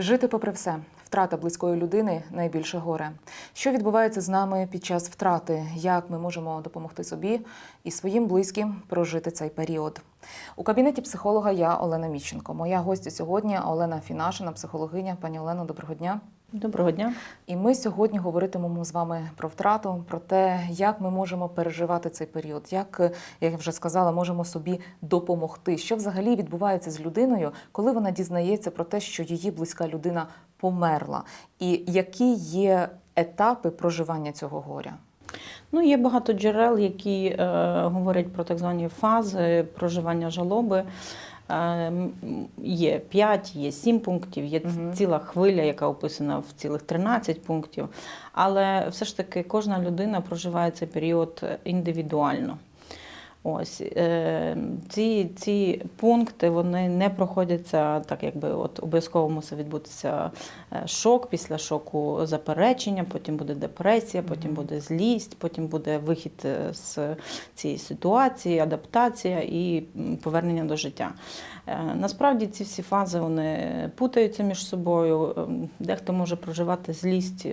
Жити попри все. Втрата близької людини найбільше горе. Що відбувається з нами під час втрати? Як ми можемо допомогти собі і своїм близьким прожити цей період? У кабінеті психолога я Олена Міщенко. Моя гостя сьогодні Олена Фінашина, психологиня. Пані Олено, доброго дня. Доброго дня. І ми сьогодні говоритимемо з вами про втрату, про те, як ми можемо переживати цей період, як як я вже сказала, можемо собі допомогти. Що взагалі відбувається з людиною, коли вона дізнається про те, що її близька людина померла, і які є етапи проживання цього горя? Ну, є багато джерел, які е, говорять про так звані фази проживання жалоби. Є 5, є 7 пунктів, є угу. ціла хвиля, яка описана в цілих 13 пунктів. Але все ж таки кожна людина проживає цей період індивідуально. Ось е, ці, ці пункти вони не проходяться так, якби от обов'язково мусить відбутися е, шок, після шоку заперечення, потім буде депресія, потім буде злість, потім буде вихід е, з цієї ситуації, адаптація і повернення до життя. Насправді ці всі фази вони путаються між собою. Ем, Дехто може проживати злість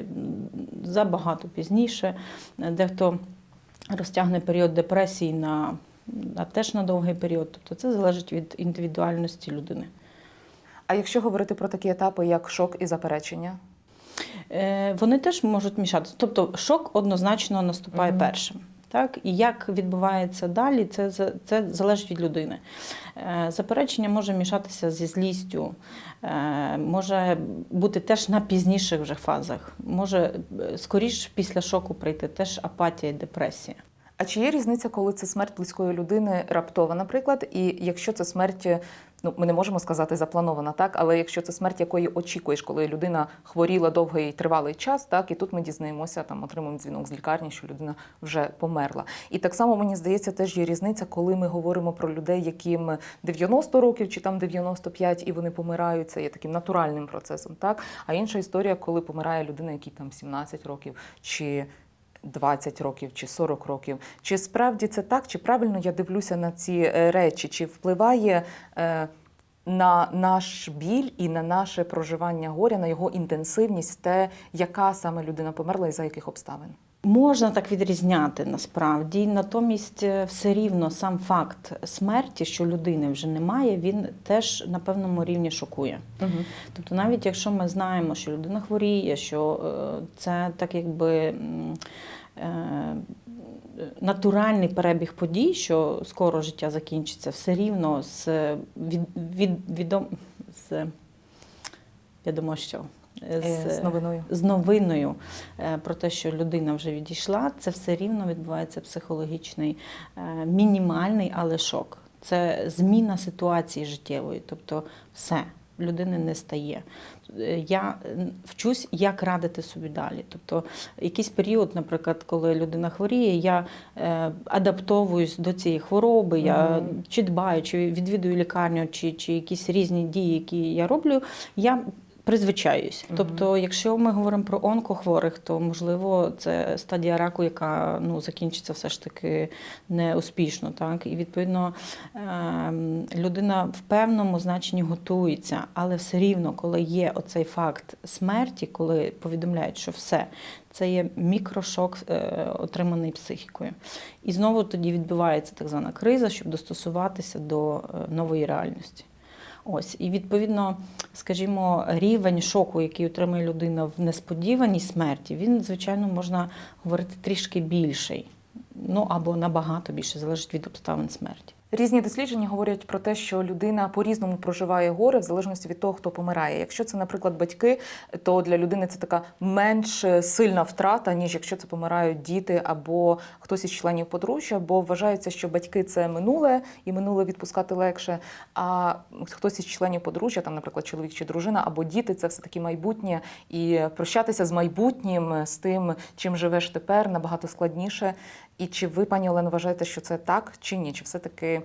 забагато пізніше, дехто розтягне період депресії на, на теж на довгий період. Тобто це залежить від індивідуальності людини. А якщо говорити про такі етапи, як шок і заперечення? Е, Вони теж можуть мішатися. Тобто шок однозначно наступає угу. першим. Так? І як відбувається далі, це, це залежить від людини. Е, Заперечення може мішатися зі злістю, е, може бути теж на пізніших вже фазах, може е, скоріш після шоку прийти теж апатія і депресія. А чи є різниця, коли це смерть близької людини раптова, наприклад, і якщо це смерть, ну ми не можемо сказати запланована, так, але якщо це смерть, якої очікуєш, коли людина хворіла довгий тривалий час, так і тут ми дізнаємося, там отримуємо дзвінок з лікарні, що людина вже померла. І так само мені здається, теж є різниця, коли ми говоримо про людей, яким 90 років чи там 95, і вони помирають. Це є таким натуральним процесом, так. А інша історія, коли помирає людина, якій там 17 років чи 20 років чи 40 років. Чи справді це так? Чи правильно я дивлюся на ці е, речі? Чи впливає е, на наш біль і на наше проживання горя, на його інтенсивність, те, яка саме людина померла і за яких обставин? Можна так відрізняти насправді, натомість е, все рівно сам факт смерті, що людини вже немає, він теж на певному рівні шокує. Угу. Тобто, навіть якщо ми знаємо, що людина хворіє, що е, це так якби е, натуральний перебіг подій, що скоро життя закінчиться, все рівно з від, від, відом, з відомо що. Е, З новиною. з новиною е, про те, що людина вже відійшла, це все рівно відбувається психологічний, е, мінімальний, але шок. Це зміна ситуації життєвої, тобто все. Людини не стає. Е, Я е, вчусь, як радити собі далі. Тобто, якийсь період, наприклад, коли людина хворіє, я е, адаптовуюсь до цієї хвороби, я чи дбаю, чи відвідую лікарню, чи, чи якісь різні дії, які я роблю, я призвичаюсь. Мгм. Тобто, якщо ми говоримо про онкохворих, то можливо це стадія раку, яка ну закінчиться все ж таки неуспішно. Так і відповідно ем, людина в певному значенні готується, але все рівно, коли є оцей факт смерті, коли повідомляють, що все. Це є мікрошок, е, отриманий психікою. І знову тоді відбувається так звана криза, щоб достосуватися до е, нової реальності. Ось, і відповідно, скажімо, рівень шоку, який отримує людина в несподіваній смерті, він, звичайно, можна говорити трішки більший. Ну або набагато більше, залежить від обставин смерті. Різні дослідження говорять про те, що людина по-різному проживає горе в залежності від того, хто помирає. Якщо це, наприклад, батьки, то для людини це така менш сильна втрата, ніж якщо це помирають діти або хтось із членів подружжя, бо вважається, що батьки це минуле і минуле відпускати легше. А хтось із членів подружжя, там, наприклад, чоловік чи дружина, або діти це все таки майбутнє, і прощатися з майбутнім, з тим, чим живеш тепер, набагато складніше. І чи ви, пані Олено, вважаєте, що це так чи ні? Чи все-таки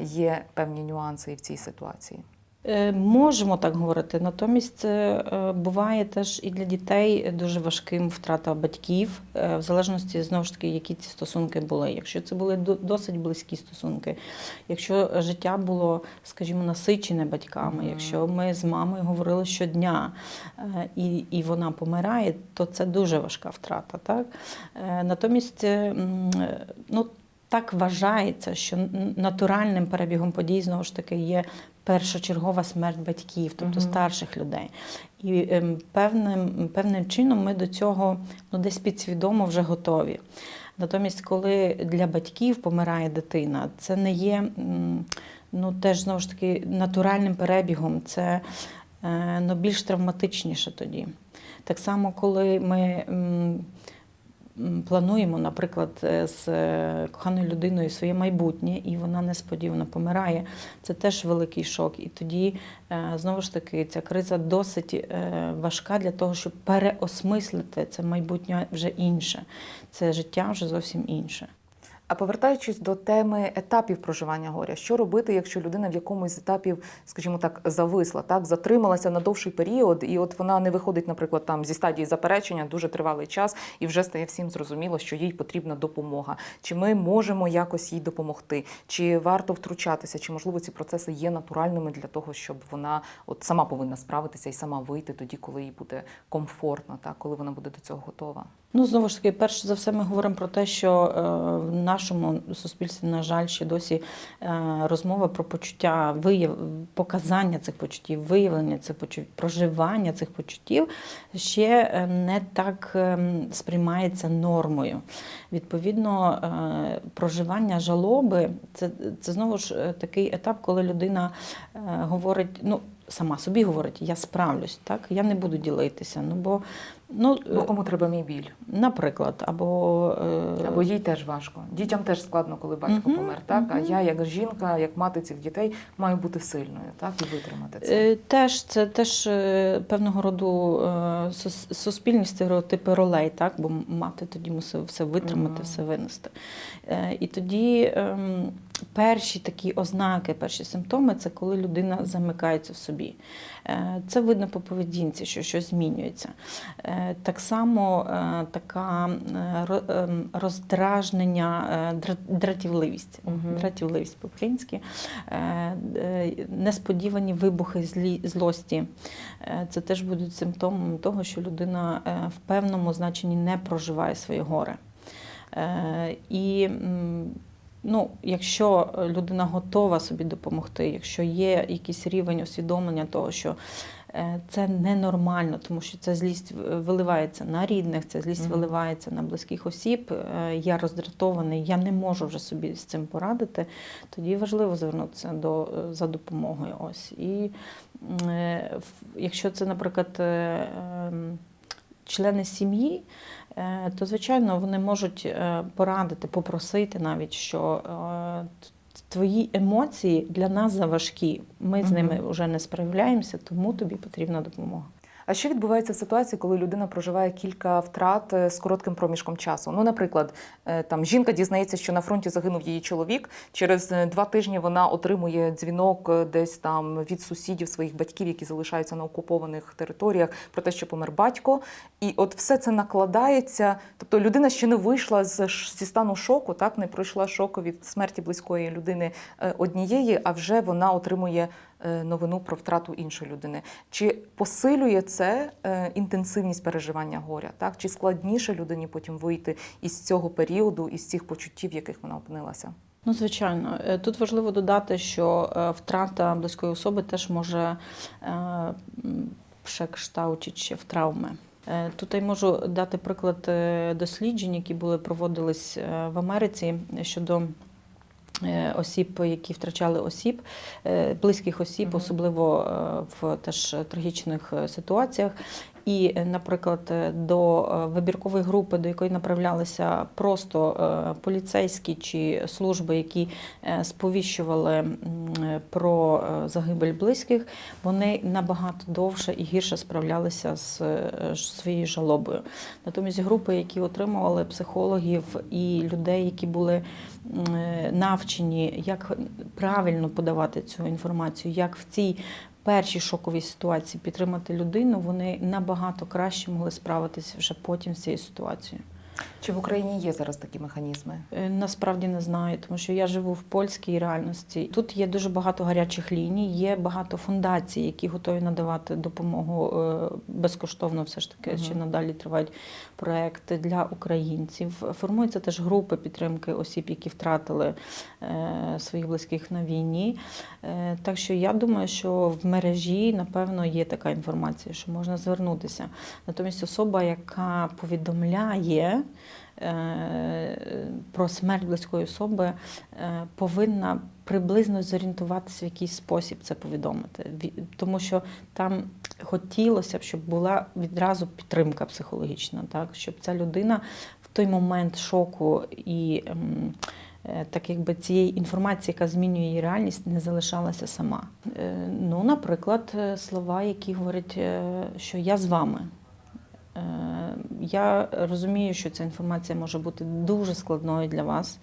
є певні нюанси і в цій ситуації? Е, Можемо так говорити. Натомість це е, буває теж і для дітей дуже важким втрата батьків, е, в залежності знову ж таки, які ці стосунки були. Якщо це були досить близькі стосунки, якщо життя було, скажімо, насичене батьками, якщо ми з мамою говорили щодня е, і, і вона помирає, то це дуже важка втрата. Так? Е, Натомість, е, е, ну. Так вважається, що натуральним перебігом подій знову ж таки є першочергова смерть батьків, тобто старших людей. І ем, певним, певним чином ми до цього ну, десь підсвідомо вже готові. Натомість, коли для батьків помирає дитина, це не є ну, теж знову ж таки натуральним перебігом, це е, ну, більш травматичніше тоді. Так само, коли ми. Плануємо, наприклад, е, з е, коханою людиною своє майбутнє, і вона несподівано помирає. Це теж великий шок. І тоді е, знову ж таки ця криза досить важка для того, щоб переосмислити це майбутнє вже інше. Це життя вже зовсім інше. А повертаючись до теми етапів проживання горя, що робити, якщо людина в якомусь з етапів, скажімо так, зависла, так затрималася на довший період, і от вона не виходить, наприклад, там зі стадії заперечення дуже тривалий час, і вже стає всім зрозуміло, що їй потрібна допомога. Чи ми можемо якось їй допомогти? Чи варто втручатися? Чи можливо ці процеси є натуральними для того, щоб вона от сама повинна справитися і сама вийти тоді, коли їй буде комфортно, так коли вона буде до цього готова? Ну, знову ж таки, перш за все, ми говоримо про те, що е, в нашому суспільстві, на жаль, ще досі е, розмова про почуття, вияв... показання цих почуттів, виявлення цих почуттів, проживання цих почуттів ще е, не так сприймається нормою. Відповідно, проживання жалоби це, це знову ж такий етап, коли людина говорить, ну. Сама собі говорить, я справлюсь, так я не буду ділитися. Ну бо ну Бо кому треба мій біль? Наприклад, або, е, Або їй теж важко. Дітям теж складно, коли батько Мгм, помер. Так а я, як жінка, як мати цих дітей, маю бути сильною, так і витримати це. е, теж це теж е, певного роду е, суспільні стереотипи ролей, так? бо мати тоді мусить все витримати, Мгм. все винести. Е, І тоді ем, перші такі ознаки, перші симптоми це коли людина замикається в собі. Е, Це видно по поведінці, що щось змінюється. Е, Так само е, така ро- роздражнення, дратівливість. Мгм. Дратівливість по-українськи. Несподівані вибухи злі, злості. Це теж будуть симптомом того, що людина в певному значенні не проживає своє горе. І ну, якщо людина готова собі допомогти, якщо є якийсь рівень усвідомлення того, що е, це ненормально, тому що ця злість е, виливається на рідних, ця злість Мгм. виливається на близьких осіб. е, Я роздратований, я не можу вже собі з цим порадити. Тоді важливо звернутися до е, за допомогою. Ось і е, якщо це, наприклад, е, ем, члени сім'ї. Е, То, звичайно, вони можуть е, порадити, попросити навіть, що е, твої емоції для нас заважкі. Ми з ними вже не справляємося, тому тобі потрібна допомога. А що відбувається в ситуації, коли людина проживає кілька втрат е, з коротким проміжком часу? Ну, наприклад, е, там жінка дізнається, що на фронті загинув її чоловік. Через е, два тижні вона отримує дзвінок десь там від сусідів своїх батьків, які залишаються на окупованих територіях, про те, що помер батько. І от все це накладається. Тобто людина ще не вийшла з зі стану шоку, так не пройшла шоку від смерті близької людини однієї, а вже вона отримує новину про втрату іншої людини. Чи посилює це е, інтенсивність переживання горя? Так чи складніше людині потім вийти із цього періоду, із цих почуттів, в яких вона опинилася? Ну, звичайно, Е, тут важливо додати, що е, втрата близької особи теж може е, ще в травми. Е, Тут я можу дати приклад е, досліджень, які були проводились е, в Америці щодо е, осіб, які втрачали осіб, е, близьких осіб, особливо е, в теж трагічних е, ситуаціях. І, е, наприклад, е, до е, вибіркової групи, до якої направлялися просто поліцейські чи служби, які сповіщували про загибель близьких, вони набагато довше і гірше справлялися з своєю жалобою. Натомість групи, які отримували психологів і людей, які були навчені, як правильно подавати цю інформацію, як в цій першій шоковій ситуації підтримати людину, вони набагато краще могли справитися вже потім з цією ситуацією. Чи в Україні є зараз такі механізми? Е, Насправді не знаю, тому що я живу в польській реальності. Тут є дуже багато гарячих ліній, є багато фундацій, які готові надавати допомогу е, безкоштовно. Все ж таки Мгм. ще надалі тривають проекти для українців. Формуються теж групи підтримки осіб, які втратили е, своїх близьких на війні. Так що я думаю, що в мережі напевно є така інформація, що можна звернутися. Натомість особа, яка повідомляє про смерть близької особи, е, повинна приблизно зорієнтуватися в якийсь спосіб це повідомити. Тому що там хотілося б, щоб була відразу підтримка психологічна, так? щоб ця людина в той момент шоку і. ем, е, Так якби цієї інформації, яка змінює її реальність, не залишалася сама. Е, Ну, наприклад, е, слова, які говорять, е, що я з вами. Я розумію, що ця інформація може бути дуже складною для вас,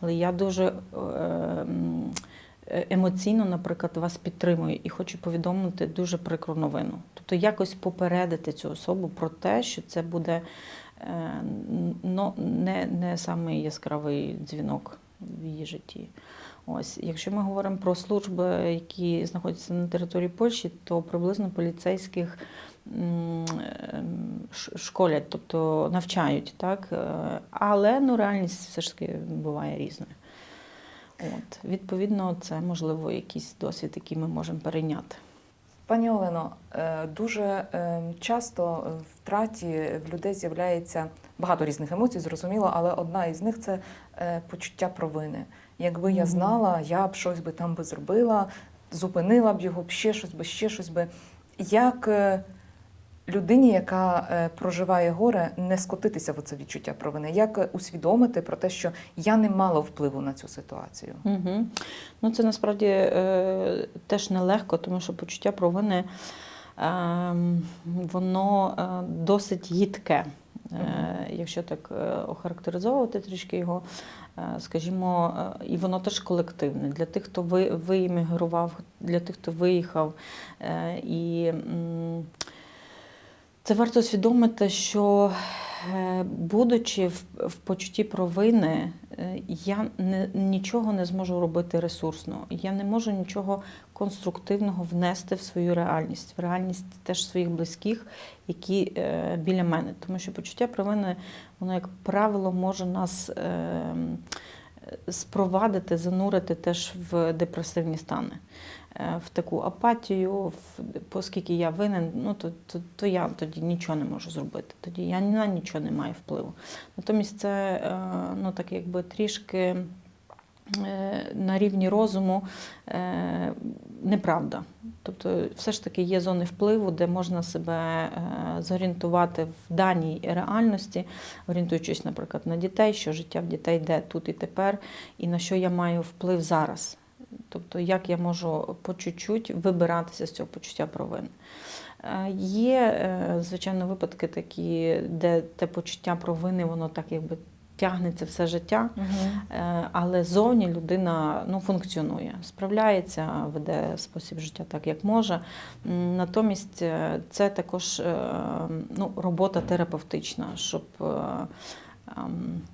але я дуже е, е, емоційно, наприклад, вас підтримую і хочу повідомити дуже прикру новину. Тобто якось попередити цю особу про те, що це буде ну, не, не самий яскравий дзвінок в її житті. Ось, якщо ми говоримо про служби, які знаходяться на території Польщі, то приблизно поліцейських школять, тобто навчають, так? Е, Але ну, реальність все ж таки буває різною. От, відповідно, це можливо якийсь досвід, який ми можемо перейняти. Пані Олено, е, дуже е, часто в втраті в людей з'являється багато різних емоцій, зрозуміло, але одна із них це е, почуття провини. Якби я знала, я б щось би там би зробила, зупинила б його, б ще щось би, ще щось би. Як е, людині, яка е, проживає горе, не скотитися в це відчуття провини? Як е, усвідомити про те, що я не мала впливу на цю ситуацію? Угу. Ну, це насправді е, теж нелегко, тому що почуття провини е, воно е, досить їдке. Е, якщо так охарактеризовувати трішки його, скажімо, і воно теж колективне для тих, хто ви, виіммігрував, для тих, хто виїхав. І це варто усвідомити, що е, будучи в, почутті провини, е, я не, нічого не зможу робити ресурсно. Я не можу нічого конструктивного внести в свою реальність, в реальність теж своїх близьких, які е, біля мене. Тому що почуття провини, воно, як правило, може нас е, спровадити, занурити теж в депресивні стани. Е, В таку апатію, оскільки я винен, ну то, то, то я тоді нічого не можу зробити. Тоді я на нічого не маю впливу. Натомість це е, ну так якби трішки е, на рівні розуму неправда. Тобто, все ж таки є зони впливу, де можна себе зорієнтувати в даній реальності, орієнтуючись, наприклад, на дітей, що життя в дітей йде тут і тепер, і на що я маю вплив зараз. Тобто, як я можу по чуть-чуть вибиратися з цього почуття провини. Е, Є, е, звичайно, випадки такі, де те почуття провини, воно так якби тягнеться все життя. Е, Але зовні людина ну, функціонує, справляється, веде спосіб життя так, як може. Натомість це також ну, робота терапевтична, щоб, ем, щоб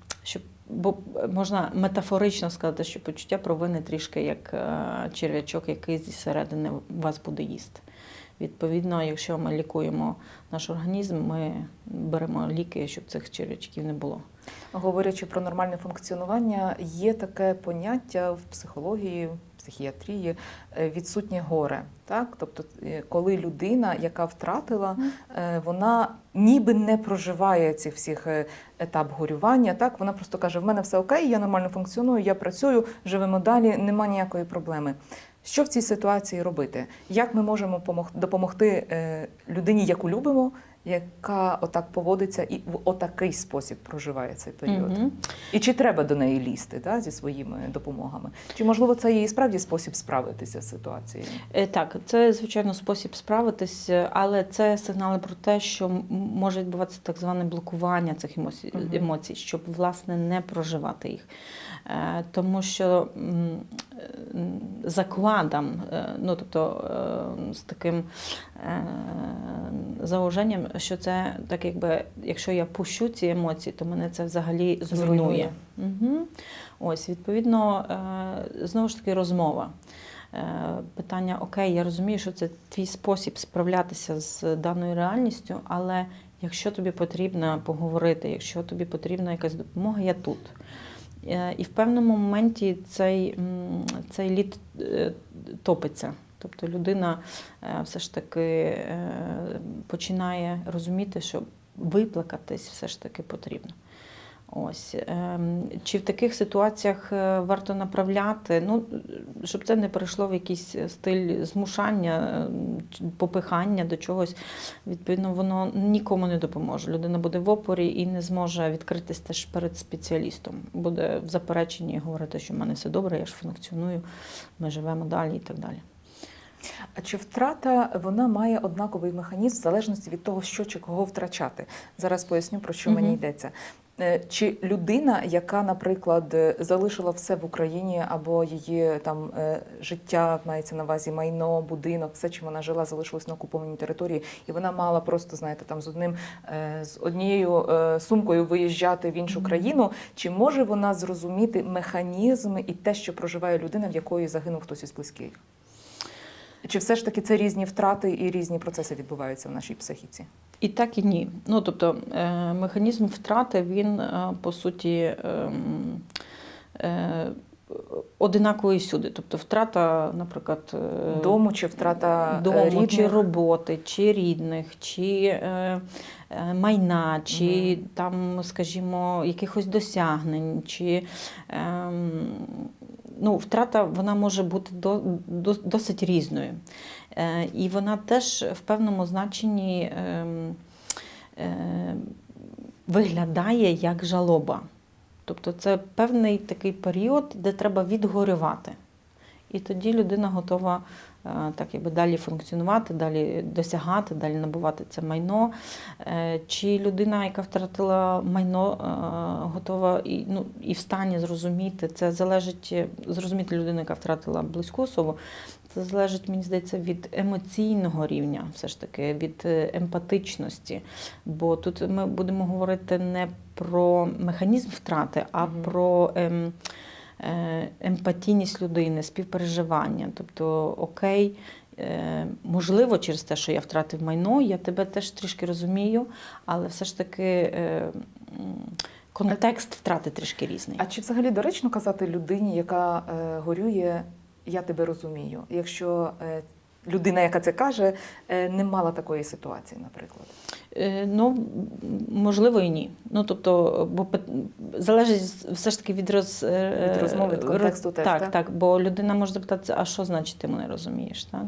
бо можна метафорично сказати, що почуття провини трішки як е, черв'ячок, який зі середини вас буде їсти. Відповідно, якщо ми лікуємо наш організм, ми беремо ліки, щоб цих черв'ячків не було. Говорячи про нормальне функціонування, є таке поняття в психології, психіатрії е, відсутнє горе. Так? Тобто, е, коли людина, яка втратила, е, вона ніби не проживає цих всіх етап горювання. Так? Вона просто каже: в мене все окей, я нормально функціоную, я працюю, живемо далі, нема ніякої проблеми. Що в цій ситуації робити? Як ми можемо помог- допомогти людині, яку любимо, яка отак поводиться і в отакий спосіб проживає цей період? Мгм. І чи треба до неї лізти та, зі своїми допомогами? Чи можливо це і справді спосіб справитися з ситуацією? Е, Так, це звичайно спосіб справитись, е, але це сигнали про те, що може відбуватися так зване блокування цих емоцій, Мгм. емоцій щоб власне не проживати їх. Е, Тому що м, закладом, е, ну тобто е, з таким е, зауваженням, що це так, якби якщо я пущу ці емоції, то мене це взагалі зруйнує. Угу. Ось, відповідно, знову ж таки, розмова. Питання: Окей, я розумію, що це твій спосіб справлятися з даною реальністю, але якщо тобі потрібно поговорити, якщо тобі потрібна якась допомога, я тут. Е, І в певному моменті цей, цей лід е, топиться. Тобто людина е, все ж таки починає розуміти, що виплакатись все ж таки потрібно. Ось ем, чи в таких ситуаціях е, варто направляти, ну щоб це не перейшло в якийсь стиль змушання, ем, попихання до чогось. Відповідно, воно нікому не допоможе. Людина буде в опорі і не зможе відкритись теж перед спеціалістом. Буде в запереченні говорити, що в мене все добре, я ж функціоную, ми живемо далі і так далі. А чи втрата вона має однаковий механізм в залежності від того, що чи кого втрачати? Зараз поясню про що мені йдеться. Е, Чи людина, яка, наприклад, е, залишила все в Україні, або її там е, життя мається на увазі майно, будинок, все, чим вона жила, залишилось на окупованій території, і вона мала просто, знаєте, там з одним з однією сумкою виїжджати в іншу країну, чи може вона зрозуміти механізм і те, що проживає людина, в якої загинув хтось із близьких? Чи все ж таки це різні втрати і різні процеси відбуваються в нашій психіці? І так, і ні. Ну тобто е, механізм втрати він е, по суті ем, е, одинаковий всюди. Тобто втрата, наприклад, Дому чи втрата дому, рідних? чи роботи, чи рідних, чи майна, чи Мгм. там, скажімо, якихось досягнень, чи ем, ну, втрата вона може бути до, до, досить різною. Е, і вона теж в певному значенні ем, е, виглядає як жалоба. Тобто це певний такий період, де треба відгорювати. І тоді людина готова е, так якби далі функціонувати, далі досягати, далі набувати це майно. Чи людина, яка втратила майно, готова і, ну, і в стані зрозуміти, це залежить зрозуміти людину, яка втратила близьку особу. Це залежить, мені здається, від емоційного рівня, все ж таки, від е, емпатичності. Бо тут ми будемо говорити не про механізм втрати, а Мгм. про ем, е, емпатійність людини, співпереживання. Тобто, окей, е, можливо, через те, що я втратив майно, я тебе теж трішки розумію, але все ж таки е, контекст втрати трішки різний. А чи взагалі доречно казати людині, яка е, горює, я тебе розумію, якщо е, людина, яка це каже, е, не мала такої ситуації, наприклад? Е, Ну, можливо, і ні. Ну, тобто, бо залежить все ж таки від, роз, Від розмови, від контексту теж, так, так? так, бо людина може запитатися, а що значить ти мене розумієш, так?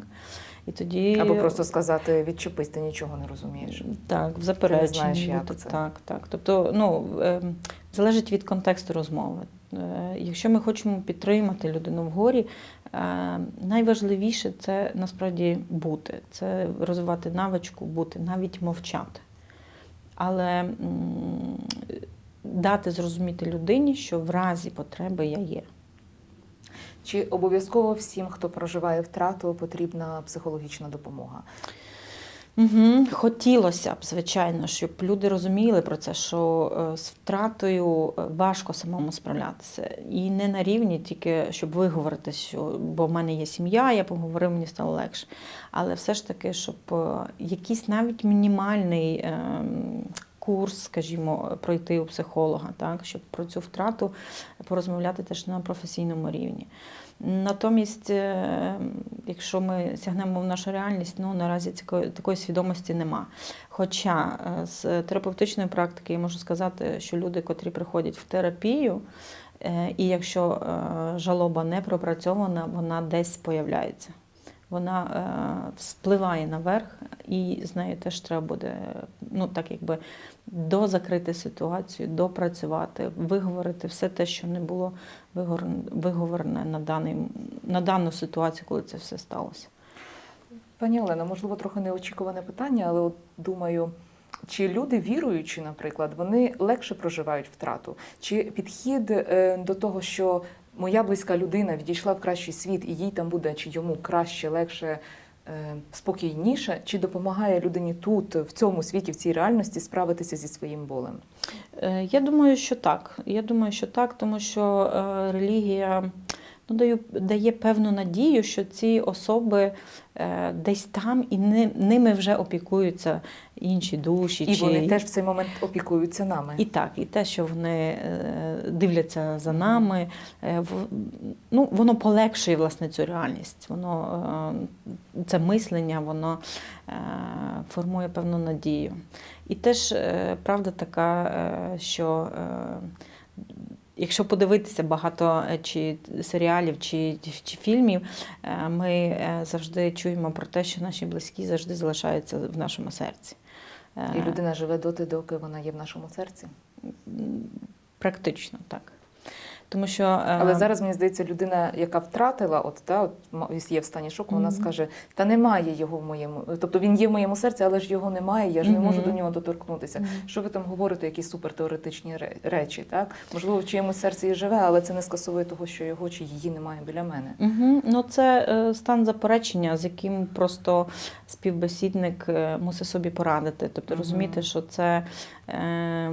І тоді Або просто сказати відчепись, ти нічого не розумієш. так, в запереченні. знаєш, як це. Так, так. Тобто, ну, залежить від контексту розмови. Якщо ми хочемо підтримати людину в горі, найважливіше це насправді бути, це розвивати навичку, бути, навіть мовчати. Але дати зрозуміти людині, що в разі потреби я є. Чи обов'язково всім, хто проживає втрату, потрібна психологічна допомога? Угу. Хотілося б, звичайно, щоб люди розуміли про це, що е, з втратою е, важко самому справлятися. І не на рівні, тільки щоб виговорити, що бо в мене є сім'я, я поговорив, мені стало легше. Але все ж таки, щоб е, якийсь навіть мінімальний ем, курс, скажімо, пройти у психолога, так, щоб про цю втрату порозмовляти теж на професійному рівні. Натомість, е, якщо ми сягнемо в нашу реальність, ну наразі такої, такої свідомості нема. Хоча е, з терапевтичної практики я можу сказати, що люди, котрі приходять в терапію, е, і якщо жалоба не пропрацьована, вона десь появляється. Вона е, вспливає наверх, і з нею теж треба буде ну, так якби дозакрити ситуацію, допрацювати, виговорити все те, що не було виговорене на, даний, на дану ситуацію, коли це все сталося. Пані Олено, можливо, трохи неочікуване питання, але от думаю, чи люди віруючі, наприклад, вони легше проживають втрату? Чи підхід е, до того, що моя близька людина відійшла в кращий світ, і їй там буде чи йому краще, легше, е, спокійніше, чи допомагає людині тут, в цьому світі, в цій реальності справитися зі своїм болем? Е, Я думаю, що так. Я думаю, що так, тому що е, релігія ну, дає, дає певну надію, що ці особи е, десь там і ни- ними вже опікуються інші душі. І чи... вони теж в цей момент опікуються нами. І так, і те, що вони е, дивляться за нами, е, в- ну, воно полегшує власне цю реальність. Воно е, це мислення, воно е, формує певну надію. І теж е, правда така, е, що е, якщо подивитися багато е, чи серіалів, чи, чи фільмів, е, ми е, завжди чуємо про те, що наші близькі завжди залишаються в нашому серці. І людина живе доти, доки вона є в нашому серці. Практично так. Тому що, е, Але зараз мені здається, людина, яка втратила, от та от є в стані шоку, вона скаже: та немає його в моєму, тобто він є в моєму серці, але ж його немає. Я ж не можу до нього доторкнутися. Що ви там говорите, якісь супертеоретичні речі? Так можливо, в чиємусь серці і живе, але це не скасовує того, що його чи її немає біля мене. Угу. Ну, це е, стан заперечення, з яким просто співбесідник е, мусить собі порадити. Тобто розуміти, що це е,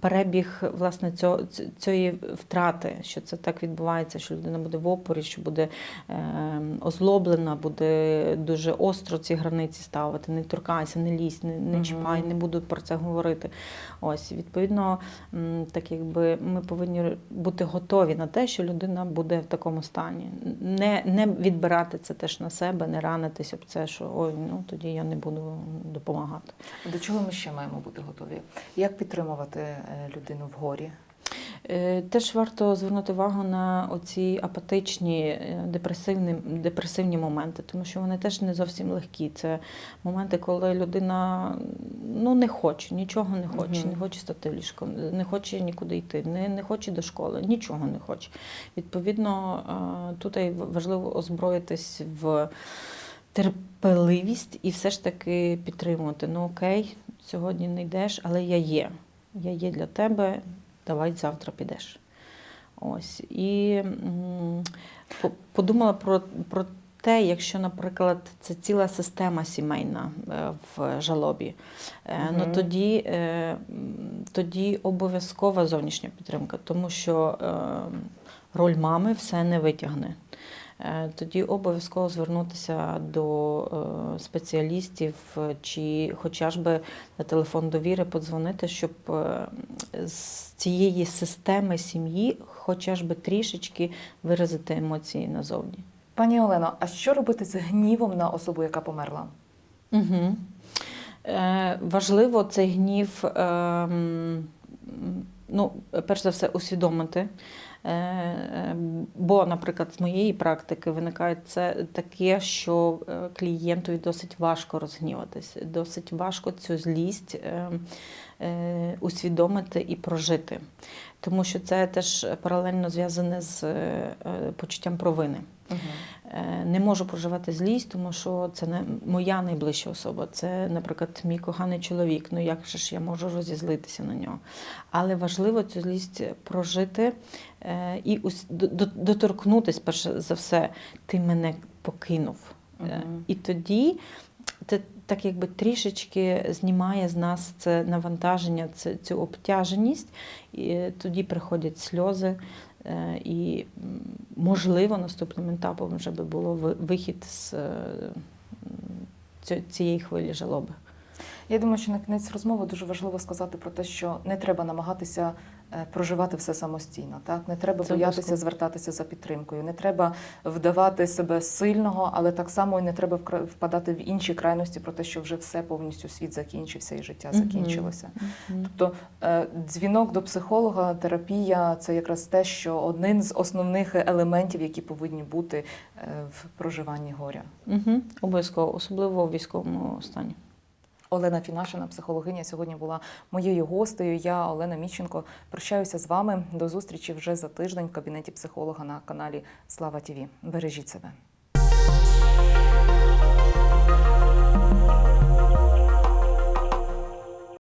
перебіг власне цього, цієї втрати, що це так відбувається, що людина буде в опорі, що буде е, озлоблена, буде дуже остро ці границі ставити. Не торкайся, не лізь, не, не чіпай, не буду про це говорити. Ось, відповідно, так якби ми повинні бути готові на те, що людина буде в такому стані. Не, не відбирати це теж на себе, не ранитись об це, що ой, ну тоді я не буду допомагати. До чого ми ще маємо бути готові? Як підтримувати е, людину в горі? Е, Теж варто звернути увагу на оці апатичні, е, депресивні, депресивні моменти, тому що вони теж не зовсім легкі. Це моменти, коли людина ну, не хоче, нічого не хоче, не хоче стати в ліжко, не хоче нікуди йти, не, не хоче до школи, нічого не хоче. Відповідно, тут важливо озброїтись в терпеливість і все ж таки підтримувати. Ну окей, сьогодні не йдеш, але я є. Я є для тебе, давай завтра підеш. Ось. І подумала про, про те, якщо, наприклад, це ціла система сімейна е, в жалобі, е, ну тоді, е, тоді обов'язкова зовнішня підтримка, тому що е, роль мами все не витягне. Е, Тоді обов'язково звернутися до е, спеціалістів чи хоча ж би на телефон довіри подзвонити, щоб е, з цієї системи сім'ї хоча ж би трішечки виразити емоції назовні. Пані Олено, а що робити з гнівом на особу, яка померла? Угу. Е, важливо цей гнів, е, ну, перш за все, усвідомити. Е, е, Бо, наприклад, з моєї практики виникає це таке, що е, клієнтові досить важко розгніватись, досить важко цю злість усвідомити і прожити. Тому що це теж паралельно зв'язане з почуттям провини. Е, Не можу проживати злість, тому що це не моя найближча особа. Це, наприклад, мій коханий чоловік. Ну як же ж я можу розізлитися на нього? Але важливо цю злість прожити е, і ус- до- до- доторкнутись, перше за все, ти мене покинув. Мгм. І тоді це так якби трішечки знімає з нас це навантаження, це, цю обтяженість, і тоді приходять сльози. Е, І можливо наступним етапом вже би було вихід з е, цієї хвилі жалоби. Я думаю, що на кінець розмови дуже важливо сказати про те, що не треба намагатися проживати все самостійно. Так не треба Це боятися обов'язково. звертатися за підтримкою, не треба вдавати себе сильного, але так само і не треба впадати в інші крайності про те, що вже все повністю світ закінчився і життя закінчилося. Мгм. Тобто е, дзвінок до психолога, терапія це якраз те, що один з основних елементів, які повинні бути е, в проживанні горя. Угу. Обов'язково, особливо у військовому стані. Олена Фінашина, психологиня, сьогодні була моєю гостею. Я Олена Міщенко. Прощаюся з вами. До зустрічі вже за тиждень в кабінеті психолога на каналі Слава Тіві. Бережіть себе.